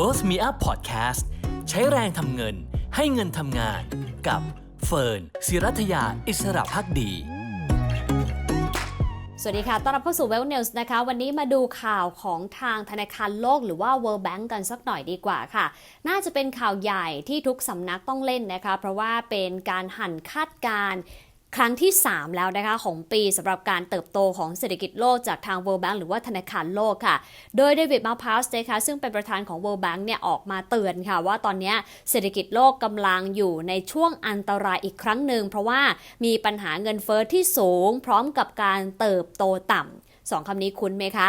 Worth Me Up Podcast ใช้แรงทำเงินให้เงินทำงาน กับเฟิร์นศิรัทยาอิสระพักดี สวัสดีค่ะ ต้อนรับเข้าสู่ Well News นะคะ วันนี้มาดูข่าวของทางธนาคารโลกหรือว่า World Bank กันสักหน่อยดีกว่าค่ะ น่าจะเป็นข่าวใหญ่ที่ทุกสำนักต้องเล่นนะคะ เพราะว่าเป็นการหั่นคาดการณ์ ครั้งที่ 3 แล้วนะคะของปีสำหรับการเติบโตของเศรษฐกิจโลกจากทาง World Bank หรือว่าธนาคารโลกค่ะ โดยเดวิดมาพาสนะคะซึ่งเป็นประธานของ World Bank เนี่ยออกมาเตือนค่ะ ว่าตอนนี้เศรษฐกิจโลกกำลังอยู่ในช่วงอันตรายอีกครั้งหนึ่ง เพราะว่ามีปัญหาเงินเฟอ้อที่สูง พร้อมกับการเติบโตต่ำสองคำนี้คุ้นไหมคะ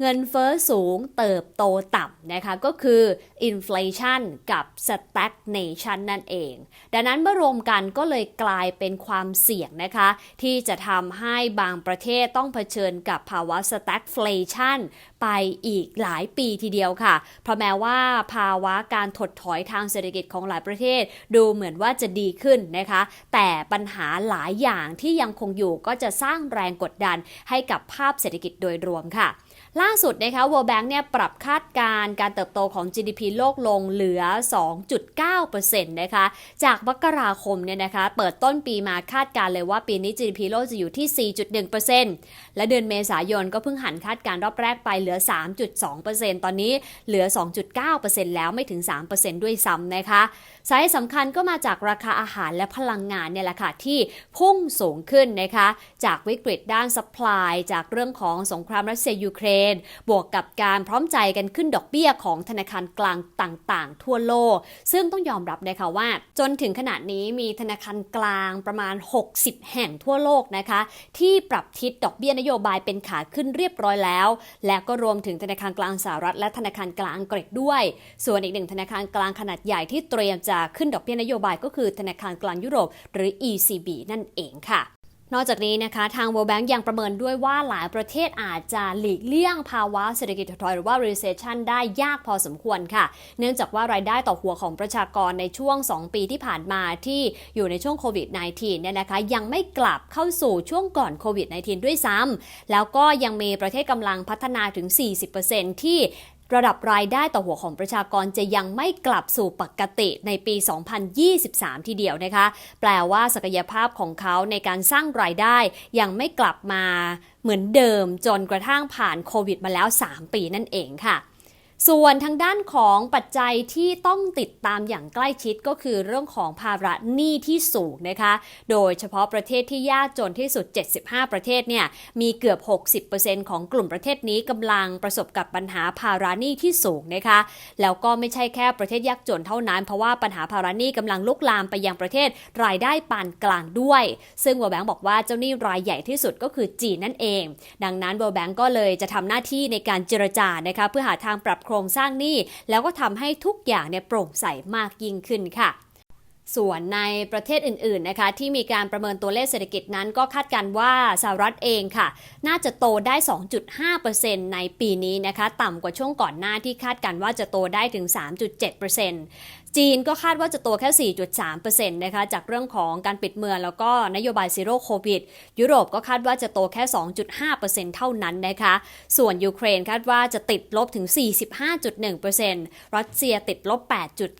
เงินเฟอ้อสูงเติบโตต่ำนะคะก็คือ inflation กับ stagnation นั่นเอง ดังนั้นเมื่อรวมกันก็เลยกลายเป็นความเสี่ยงนะคะ ที่จะทำให้บางประเทศต้องเผชิญกับภาวะ stagflation ไปอีกหลายปีทีเดียวค่ะ เพราะแม้ว่าภาวะการถดถอยทางเศรษฐกิจของหลายประเทศ ดูเหมือนว่าจะดีขึ้นนะคะ แต่ปัญหาหลายอย่างที่ยังคงอยู่ก็จะสร้างแรงกดดันให้กับภาพเศรษฐกิจโดยรวมค่ะ ล่าสุดนะคะ World Bank เนี่ยปรับคาดการณ์การเติบโตของ GDP โลกลงเหลือ 2.9%นะคะ จากมกราคมเนี่ยนะคะ เปิดต้นปีมาคาดการณ์เลยว่าปีนี้ GDP โลกจะอยู่ที่ 4.1%และเดือนเมษายนก็เพิ่งหันคาดการณ์รอบแรกไปเหลือ 3.2%ตอนนี้เหลือ 2.9%แล้วไม่ถึง 3%ด้วยซ้ำนะคะ สาเหตุสำคัญก็มาจากราคาอาหารและพลังงานเนี่ยแหละค่ะที่พุ่งสูงขึ้นนะคะ จากวิกฤตด้านสป라이จากเรื่องของสงครามรัสเซียยูเครนบวกกับการพร้อมใจกันขึ้นดอกเบี้ยของธนาคารกลางต่างๆ ทั่วโลก ซึ่งต้องยอมรับนะคะว่า จนถึงขณะนี้มีธนาคารกลางประมาณ 60 แห่งทั่วโลกนะคะ ที่ปรับทิศดอกเบี้ยนโยบายเป็นขาขึ้นเรียบร้อยแล้ว และก็รวมถึงธนาคารกลางสหรัฐและธนาคารกลางอังกฤษด้วย ส่วนอีกหนึ่งธนาคารกลางขนาดใหญ่ที่เตรียมจะขึ้นดอกเบี้ยนโยบายก็คือธนาคารกลางยุโรปหรือ ECB นั่นเองค่ะ นอกจากนี้นะคะทาง World Bank ยังประเมินด้วยว่าหลายประเทศอาจจะหลีกเลี่ยงภาวะเศรษฐกิจถดถอยหรือว่า recession ได้ยากพอสมควรค่ะ เนื่องจากว่ารายได้ต่อหัวของประชากรในช่วง 2 ปีที่ผ่านมาที่อยู่ในช่วงโควิด -19 เนี่ยนะคะยังไม่กลับเข้าสู่ช่วงก่อนโควิด -19 ด้วยซ้ำแล้วก็ยังมีประเทศกำลังพัฒนาถึง 40%ที่ ระดับรายได้ต่อหัวของประชากรจะยังไม่กลับสู่ปกติในปี 2023 ทีเดียวนะคะ แปลว่าศักยภาพของเขาในการสร้างรายได้ยังไม่กลับมาเหมือนเดิมจนกระทั่งผ่านโควิดมาแล้ว 3 ปีนั่นเองค่ะ ส่วนทางด้านของปัจจัยที่ต้องติดตามอย่างใกล้ชิดก็คือเรื่องของภาระหนี้ที่สูงนะคะ โดยเฉพาะประเทศที่ยากจนที่สุด 75 ประเทศเนี่ยมีเกือบ 60%ของกลุ่มประเทศนี้กำลังประสบกับปัญหาภาระหนี้ที่สูงนะคะ แล้วก็ไม่ใช่แค่ประเทศยากจนเท่านั้น เพราะว่าปัญหาภาระหนี้กำลังลุกลามไปยังประเทศรายได้ปานกลางด้วย ซึ่ง World Bank บอกว่าเจ้าหนี้รายใหญ่ที่สุดก็คือจีนนั่นเอง ดังนั้น World Bank ก็เลยจะทำหน้าที่ในการเจรจานะคะเพื่อหาทางปรับโครงสร้างหนี้ แล้วก็ทำให้ทุกอย่างเนี่ยโปร่งใสมากยิ่งขึ้นค่ะส่วนในประเทศอื่นๆนะคะที่มีการประเมินตัวเลขเศรษฐกิจนั้นก็คาดการว่าสหรัฐเองค่ะ น่าจะโตได้ 2.5%ในปีนี้นะคะ ต่ำกว่าช่วงก่อนหน้าที่คาดการว่าจะโตได้ถึง 3.7%จีนก็คาดว่าจะโตแค่ 4.3%นะคะจากเรื่องของการปิดเมืองแล้วก็นโยบายซีโร่โควิด ยุโรปก็คาดว่าจะโตแค่ 2.5%เท่านั้นนะคะ ส่วนยูเครนคาดว่าจะติดลบถึง 45.1%รัสเซียติดลบ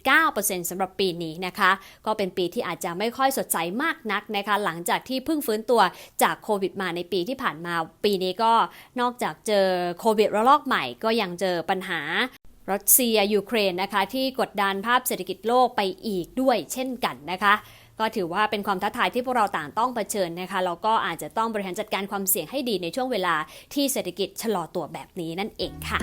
8.9%สำหรับปีนี้นะคะ ก็เป็นปีที่อาจจะไม่ค่อยสดใสมากนักนะคะ หลังจากที่เพิ่งฟื้นตัวจากโควิดมาในปีที่ผ่านมาปีนี้ก็นอกจากเจอโควิดระลอกใหม่ก็ยังเจอปัญหา รัสเซียยูเครนนะคะ ที่กดดันภาพเศรษฐกิจโลกไปอีกด้วยเช่นกันนะคะก็ถือว่าเป็นความท้าทายที่พวกเราต่างต้องเผชิญนะคะแล้วก็อาจจะต้องบริหารจัดการความเสี่ยงให้ดีในช่วงเวลาที่เศรษฐกิจชะลอตัวแบบนี้นั่นเองค่ะ